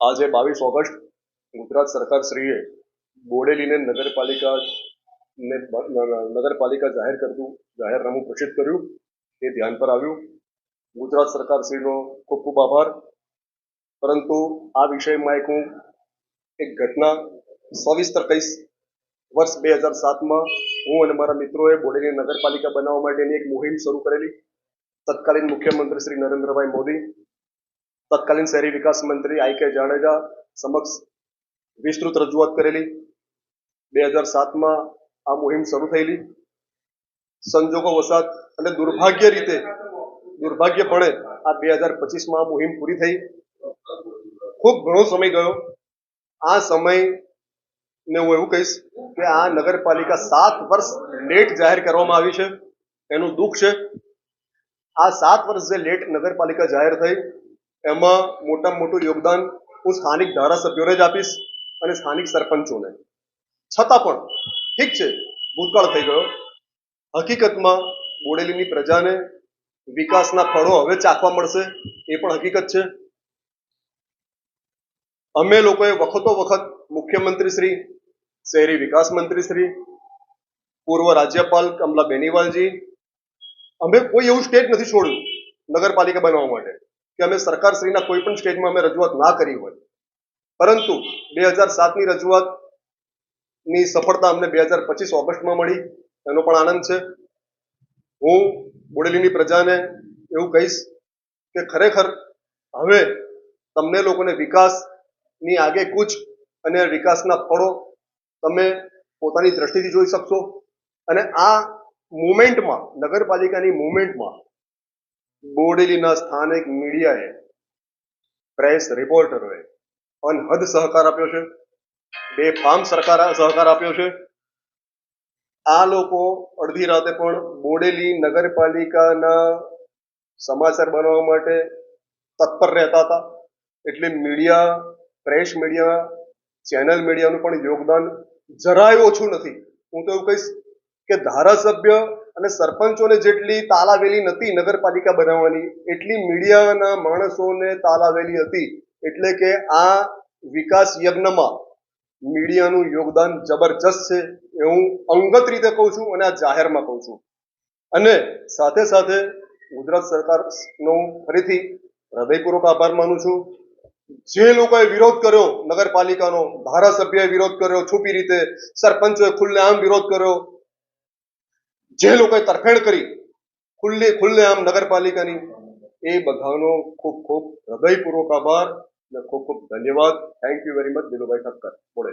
આજે બાવીસ ઓગસ્ટ ગુજરાત સરકાર શ્રીએ બોડેલીને નગરપાલિકા ને નગરપાલિકા જાહેર કરતું, જાહેરનામું પ્રસિદ્ધ કર્યું. એ ધ્યાન પર આવ્યું. ગુજરાત સરકારશ્રીનો ખૂબ ખૂબ આભાર. પરંતુ આ વિષયમાં એક હું એક ઘટના સવિસ્તર કહીશ. વર્ષ બે હજાર સાતમાં હું અને મારા મિત્રોએ બોડેલી નગરપાલિકા બનાવવા માટેની એક મુહિમ શરૂ કરેલી. તત્કાલીન મુખ્યમંત્રી શ્રી નરેન્દ્રભાઈ મોદી તત્કાલીન શહેરી વિકાસ મંત્રી આઈ કે જાડેજા સમક્ષ વિસ્તૃત રજૂઆત કરેલી. બે હજાર સાતમાં આ મુહિમ શરૂ થયેલી. સંજોગો વસાત અને દુર્ભાગ્ય રીતે, દુર્ભાગ્યપણે આ બે હજાર પચીસમાં આ મુહિમ પૂરી થઈ. ખૂબ ઘણો સમય ગયો. આ સમય ને હું એવું કહીશ કે આ નગરપાલિકા સાત વર્ષ લેટ જાહેર કરવામાં આવી છે. એનું દુઃખ છે. આ સાત વર્ષ જે લેટ નગરપાલિકા જાહેર થઈ એમાં મોટામાં મોટું યોગદાન હું સ્થાનિક ધારાસભ્યોને જ આપીશ અને સ્થાનિક સરપંચોને. છતાં પણ, ઠીક છે, ભૂતકાળ થઈ ગયો. હકીકતમાં બોડેલીની પ્રજાને વિકાસના ફળો હવે ચાખવા મળશે, એ પણ હકીકત છે. અમે લોકોએ વખતો વખત મુખ્યમંત્રી શ્રી, શહેરી વિકાસ મંત્રી શ્રી, પૂર્વ રાજ્યપાલ કમલા બેનીવાલજી, અમે કોઈ એવું સ્ટેટ નથી છોડ્યું નગરપાલિકા બનાવવા માટે. કે અમે સરકારશ્રીના કોઈ પણ સ્ટેટમાં અમે રજૂઆત ના કરી હોય. પરંતુ બે હજાર સાતની રજૂઆતની સફળતા અમને બે હજાર પચીસ ઓગસ્ટમાં મળી. એનો પણ આનંદ છે. હું બોડેલીની પ્રજાને એવું કહીશ કે ખરેખર હવે તમને લોકોને વિકાસની આગે કૂચ અને વિકાસના ફળો તમે પોતાની દ્રષ્ટિથી જોઈ શકશો. અને આ મુમેન્ટમાં નગરપાલિકાની મુમેન્ટમાં બોડેલીના સ્થાનિક મીડિયાએ પ્રેસ રિપોર્ટરોએ અનહદ સહકાર આપ્યો છે, બેફામ સરકાર સહકાર આપ્યો છે. આ લોકો અડધી રાતે પણ બોડેલી નગરપાલિકાના સમાચાર બનાવવા માટે તત્પર રહેતા હતા. એટલે મીડિયા, પ્રેસ મીડિયા, ચેનલ મીડિયાનું પણ યોગદાન જરાય ઓછું નથી. હું તો એવું કહીશ કે ધારાસભ્ય અને સરપંચોને જેટલી તાલાવેલી નથી નગરપાલિકા બનાવવાની, એટલી મીડિયાના માણસોને તાલાવેલી હતી. એટલે કે આ વિકાસ યજ્ઞમાં મીડિયાનું યોગદાન જબરજસ્ત છે એ હું અંગત રીતે કહું છું અને આ જાહેરમાં કહું છું. અને સાથે સાથે ગુજરાત સરકારનો ફરીથી હૃદયપૂર્વક આભાર માનું છું. જે લોકોએ વિરોધ કર્યો નગરપાલિકાનો, ધારાસભ્યએ વિરોધ કર્યો, છુપી રીતે સરપંચોએ ખુલ્લેઆમ વિરોધ કર્યો જે લોકોએ તરફેણ કરી, ખુલ્લે ખુલ્લે આમ નગરપાલિકાની, એ બધાનો ખૂબ ખૂબ હૃદયપૂર્વક આભાર અને ખૂબ ખૂબ ધન્યવાદ. Thank you very much Dilubhai Thakkar. બોલે